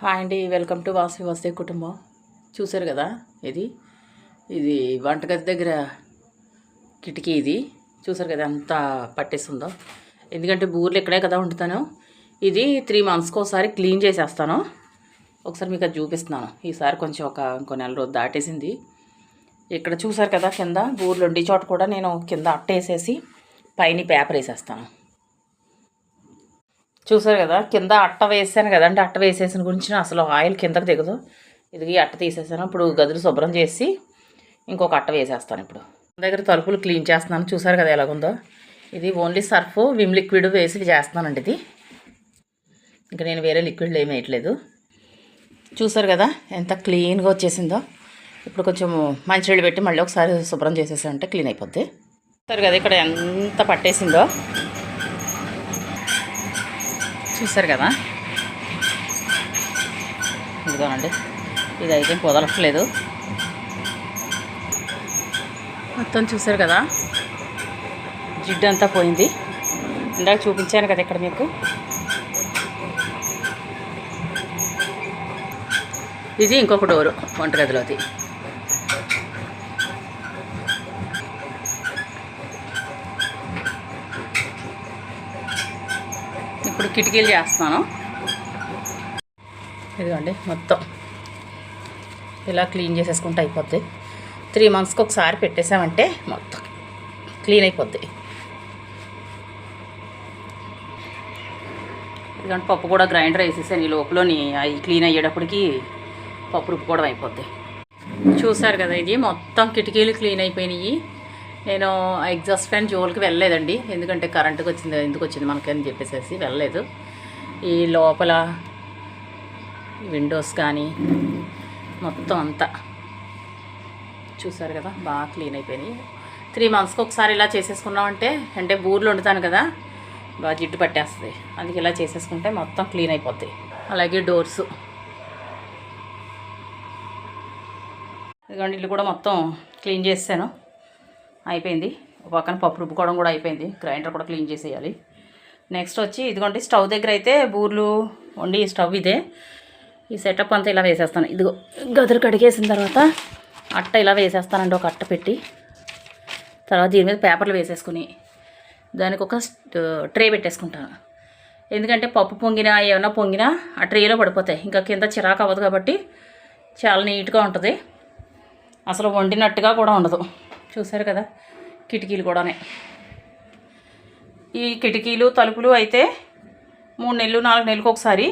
Hi అండి welcome to Vasavi వస్తే కుటుంబం. చూసారు కదా ఇది? ఇది వంటగది దగ్గర కిటికీ ఇది. చూసారు కదా ఎంత పట్టేస్తుందో. ఎందుకంటే బూర్లు ఇక్కడే కదా వండుతాను. ఇది త్రీ మంత్స్కి ఒకసారి క్లీన్ చేసేస్తాను. ఒకసారి మీకు అది చూపిస్తున్నాను. ఈసారి కొంచెం ఒక ఇంకో నెల రోజు దాటేసింది. ఇక్కడ చూసారు కదా కింద బూర్లు ఉండి చోట కూడా నేను కింద అట్టేసేసి పైన పేపర్ వేసేస్తాను. చూసారు కదా కింద అట్ట వేసాను కదండి అట్ట వేసేసిన గురించి అసలు ఆయిల్ కిందకు దిగదు. ఇది అట్ట తీసేసాను. ఇప్పుడు గదులు శుభ్రం చేసి ఇంకొక అట్ట వేసేస్తాను ఇప్పుడు. దగ్గర తలుపులు క్లీన్ చేస్తున్నాను. చూసారు కదా ఎలాగుందో? ఇది ఓన్లీ సర్ఫ్ విమ్ లిక్విడ్ వేసి చేస్తున్నానండి ఇది. ఇంకా నేను వేరే లిక్విడ్లు ఏమి వేయట్లేదు. చూసారు కదా ఎంత క్లీన్గా వచ్చేసిందో? ఇప్పుడు కొంచెం మంచినీళ్ళు పెట్టి మళ్ళీ ఒకసారి శుభ్రం చేసేసామంటే క్లీన్ అయిపోద్ది. చూసారు కదా ఇక్కడ ఎంత పట్టేసిందో? చూసారు కదా? ఇదిగోనండి. ఇదైతే కుదరట్లేదు. మొత్తం చూసారు కదా? జిడ్డు అంతా పోయింది. ఇందాక చూపించాను కదా ఇక్కడ మీకు. ఇది ఇంకొక డోరు వంటగదిలోది ఇప్పుడు కిటికీలు చేస్తున్నాను ఇదిగోండి మొత్తం ఇలా క్లీన్ చేసేసుకుంటే అయిపోద్ది. త్రీ మంత్స్కి ఒకసారి పెట్టేసామంటే మొత్తం క్లీన్ అయిపోద్ది. ఇదిగోండి పప్పు కూడా గ్రైండర్ వేసేసాను. ఈ లోపలని అవి క్లీన్ అయ్యేటప్పటికి పప్పు రుబ్బుకోవడం అయిపోద్ది. చూసారు కదా ఇది? మొత్తం కిటికీలు క్లీన్ అయిపోయినాయి. నేను ఎగ్జాస్ట్ ఫ్యాన్ జోలికి వెళ్ళలేదండి. ఎందుకంటే కరెంటుకి వచ్చింది ఎందుకు వచ్చింది మనకి అని చెప్పేసి వెళ్ళలేదు. ఈ లోపల విండోస్ కానీ మొత్తం అంతా చూసారు కదా బాగా క్లీన్ అయిపోయినాయి. త్రీ మంత్స్కి ఒకసారి ఇలా చేసేసుకున్నామంటే అంటే బూర్లు వండుతాను కదా బాగా జిడ్డు పట్టేస్తుంది. అందుకే ఇలా చేసేసుకుంటే మొత్తం క్లీన్ అయిపోతుంది అలాగే డోర్సు. ఇదిగోండి ఇల్లు కూడా మొత్తం క్లీన్ చేసాను అయిపోయింది. పక్కన పప్పు రుబ్బుకోవడం కూడా అయిపోయింది. గ్రైండర్ కూడా క్లీన్ చేసేయాలి. నెక్స్ట్ వచ్చి ఇదిగోండి స్టవ్ దగ్గర అయితే బూర్లు వండి స్టవ్ ఇదే. ఈ సెటప్ అంతా ఇలా వేసేస్తాను. ఇదిగో గదులు కడిగేసిన తర్వాత అట్ట ఇలా వేసేస్తానండి ఒక అట్ట పెట్టి. తర్వాత దీని మీద పేపర్లు వేసేసుకుని దానికి ఒక ట్రే పెట్టేసుకుంటాను ఎందుకంటే పప్పు పొంగినా ఏమైనా పొంగినా ఆ ట్రేలో పడిపోతాయి. ఇంకా కింద చిరాకు అవ్వదు కాబట్టి చాలా నీట్గా ఉంటుంది. అసలు వండినట్టుగా కూడా ఉండదు. చూసారు కదా కిటికీలు కూడానే. ఈ కిటికీలు తలుపులు అయితే మూడు నెలలు నాలుగు నెలలకు ఒకసారి